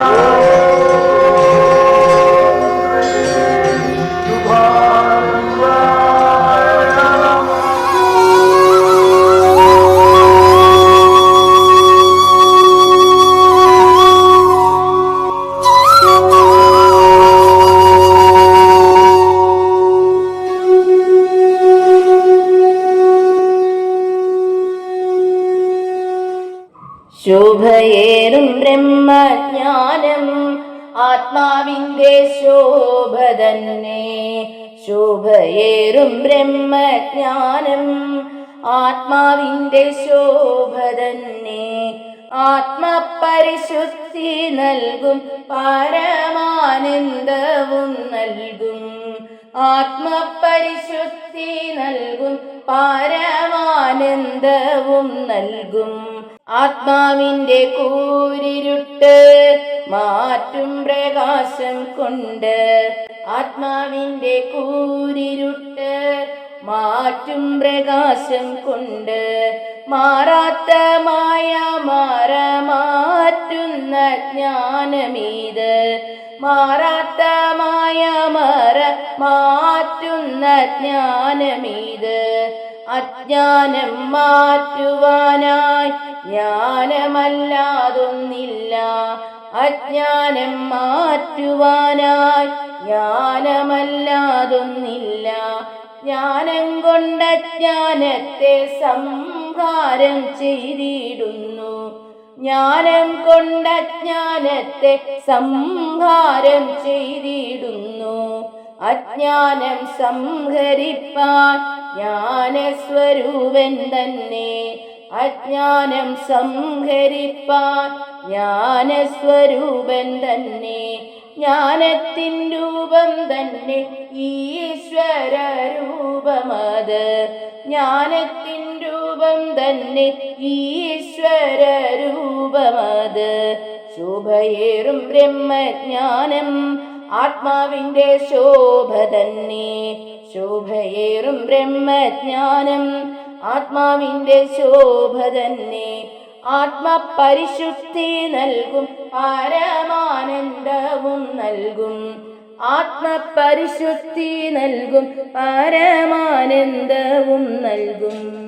Oh! ശോഭയേറും ബ്രഹ്മജ്ഞാനം. ആത്മാവിന്റെ ശോഭ തന്നെ ശോഭയേറും ബ്രഹ്മജ്ഞാനം. ആത്മാവിന്റെ ശോഭ തന്നെ ആത്മപരിശുദ്ധി നൽകും പരമാനന്ദവും നൽകും. ആത്മപരിശുദ്ധി നൽകും പരമാനന്ദവും നൽകും. ആത്മാവിന്റെ കൂരിരുട്ട് മാറ്റും പ്രകാശം കൊണ്ട്. ആത്മാവിന്റെ കൂരിരുട്ട് മാറ്റും പ്രകാശം കൊണ്ട്. മാറാത്ത മായ മാറ മാറ്റുന്ന ജ്ഞാനമീത്. മാറാത്ത മായ മാറ മാറ്റുന്ന ജ്ഞാനമീത്. അജ്ഞാനം മാറ്റുവാനായി ജ്ഞാനമല്ലാതൊന്നില്ല. അജ്ഞാനം മാറ്റുവാനായി ജ്ഞാനമല്ലാതൊന്നില്ല. ജ്ഞാനം കൊണ്ട ജ്ഞാനത്തെ സംഹാരം ചെയ്തിടുന്നു. ജ്ഞാനം കൊണ്ട ജ്ഞാനത്തെ സംഹാരം ചെയ്തിടുന്നു. അജ്ഞാനം സംഹരിപ്പാൻ ജ്ഞാനസ്വരൂപൻ തന്നെ. അജ്ഞാനം സംഹരിപ്പാൻ ജ്ഞാനസ്വരൂപൻ തന്നെ. ജ്ഞാനത്തിൻ രൂപം തന്നെ ഈശ്വര രൂപമത് ജ്ഞാനത്തിൻ രൂപം തന്നെ ഈശ്വര രൂപമത് ശോഭയേറും ബ്രഹ്മജ്ഞാനം ആത്മാവിന്റെ ശോഭ തന്നെ. ശോഭയേറും ബ്രഹ്മജ്ഞാനം. ആത്മാവിന്റെ ശോഭ തന്നെ. ആത്മപരിശുദ്ധി നൽകും പരമാനന്ദവും നൽകും. ആത്മപരിശുദ്ധി നൽകും പരമാനന്ദവും നൽകും.